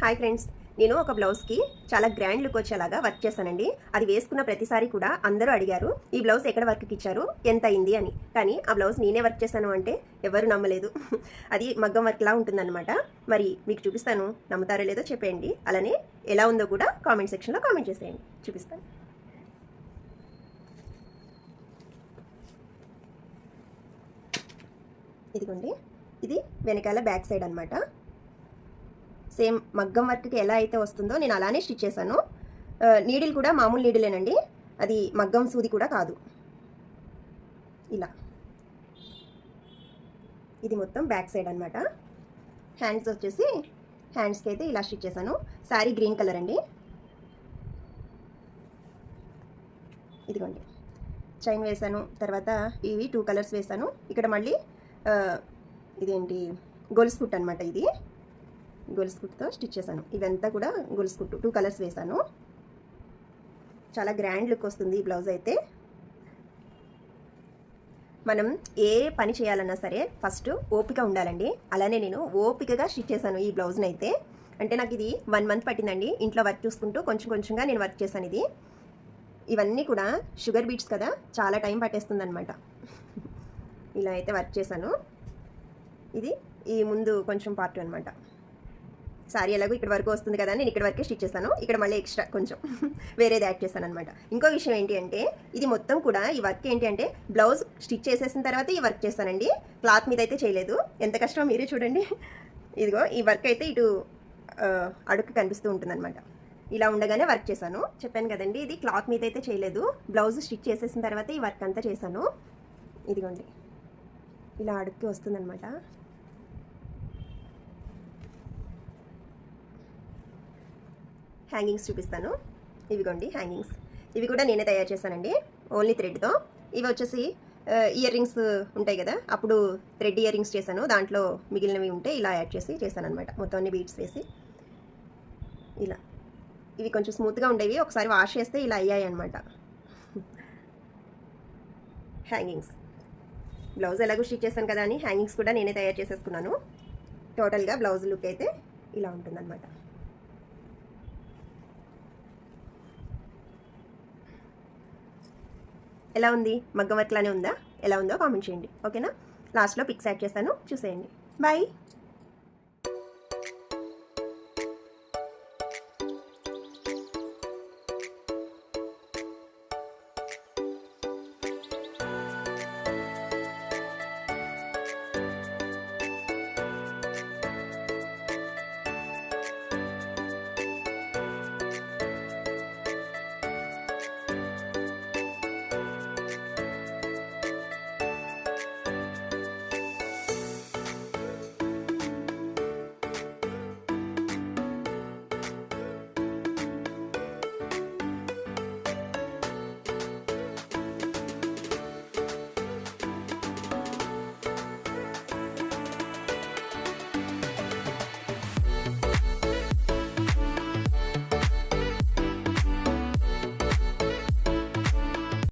Hi friends నేను ఒక బ్లౌజ్కి చాలా గ్రాండ్ లుక్ వచ్చేలాగా వర్క్ చేశానండి. అది వేసుకున్న ప్రతిసారి కూడా అందరూ అడిగారు ఈ బ్లౌజ్ ఎక్కడ వర్క్కి ఇచ్చారు ఎంత అయింది? అని. కానీ ఆ బ్లౌజ్ నేనే వర్క్ చేశాను అంటే ఎవరు నమ్మలేదు. అది మగ్గం వర్క్లా ఉంటుందన్నమాట. మరి మీకు చూపిస్తాను నమ్ముతారో లేదో చెప్పేయండి. అలానే ఎలా ఉందో కూడా కామెంట్ సెక్షన్లో కామెంట్ చేసేయండి. చూపిస్తాను. ఇదిగోండి. ఇది వెనకాల బ్యాక్ సైడ్ అనమాట సేమ్ మగ్గం వర్క్కి ఎలా అయితే వస్తుందో నేను అలానే స్టిచ్ చేశాను. నీడిల్ కూడా మామూలు నీడిలేనండి. అది మగ్గం సూది కూడా కాదు. ఇలా. ఇది మొత్తం బ్యాక్ సైడ్ అనమాట హ్యాండ్స్ వచ్చేసి హ్యాండ్స్కి అయితే ఇలా స్టిచ్ చేశాను. శారీ గ్రీన్ కలర్ అండి. ఇదిగోండి. చైన్ వేసాను తర్వాత ఇవి టూ కలర్స్ వేశాను. ఇక్కడ మళ్ళీ ఇదేంటి గొలుసు కుట్ అనమాట ఇది. గొలుసు కుట్టుతో స్టిచ్ చేశాను. ఇవంతా కూడా గొలుసు కుట్టు టూ కలర్స్ వేశాను. చాలా గ్రాండ్ లుక్ వస్తుంది ఈ బ్లౌజ్ అయితే. మనం ఏ పని చేయాలన్నా సరే ఫస్ట్ ఓపిక ఉండాలండి. అలానే నేను ఓపికగా స్టిచ్ చేశాను ఈ బ్లౌజ్ని అయితే. అంటే నాకు ఇది వన్ మంత్ పట్టిందండి. ఇంట్లో వర్క్ చూసుకుంటూ కొంచెం కొంచెంగా నేను వర్క్ చేశాను ఇది. ఇవన్నీ కూడా షుగర్ బీట్స్ కదా చాలా టైం పట్టేస్తుంది అనమాట ఇలా అయితే వర్క్ చేశాను. ఇది ఈ ముందు కొంచెం పార్ట్ అనమాట సారీ ఎలాగో ఇక్కడ వరకు వస్తుంది కదా నేను ఇక్కడ వరకే స్టిచ్ చేశాను. ఇక్కడ మళ్ళీ ఎక్స్ట్రా కొంచెం వేరేది యాడ్ చేశాను అనమాట ఇంకో విషయం ఏంటి అంటే ఇది మొత్తం కూడా ఈ వర్క్ ఏంటి అంటే బ్లౌజ్ స్టిచ్ చేసేసిన తర్వాత ఈ వర్క్ చేస్తానండి. క్లాత్ మీద అయితే చేయలేదు. ఎంత కష్టమో మీరే చూడండి. ఇదిగో ఈ వర్క్ అయితే ఇటు అడుక్కు కనిపిస్తూ ఉంటుందన్నమాట. ఇలా ఉండగానే వర్క్ చేశాను. చెప్పాను కదండి ఇది క్లాత్ మీద అయితే చేయలేదు. బ్లౌజ్ స్టిచ్ చేసేసిన తర్వాత ఈ వర్క్ అంతా చేశాను. ఇదిగోండి. ఇలా అడుక్కి వస్తుందన్నమాట. హ్యాంగింగ్స్ చూపిస్తాను. ఇవిగోండి హ్యాంగింగ్స్. ఇవి కూడా నేనే తయారు చేశానండి. ఓన్లీ థ్రెడ్తో. ఇవి వచ్చేసి ఇయర్ రింగ్స్ ఉంటాయి కదా అప్పుడు థ్రెడ్ ఇయర్ రింగ్స్ చేశాను. దాంట్లో మిగిలినవి ఉంటే ఇలా యాడ్ చేసి చేశాను అనమాట మొత్తం అన్ని బీట్స్ వేసి. ఇలా. ఇవి కొంచెం స్మూత్గా ఉండేవి. ఒకసారి వాష్ చేస్తే ఇలా అయ్యాయి అనమాట హ్యాంగింగ్స్. బ్లౌజ్ ఎలాగో స్టిచ్ చేశాను కదా అని హ్యాంగింగ్స్ కూడా నేనే తయారు చేసేసుకున్నాను. టోటల్గా బ్లౌజ్ లుక్ అయితే ఇలా ఉంటుందన్నమాట. ఎలా ఉంది? మగ్గం వర్క్లానే ఉందా? ఎలా ఉందో కామెంట్ చేయండి. ఓకేనా? లాస్ట్లో పిక్స్ యాడ్ చేస్తాను. చూసేయండి. బాయ్.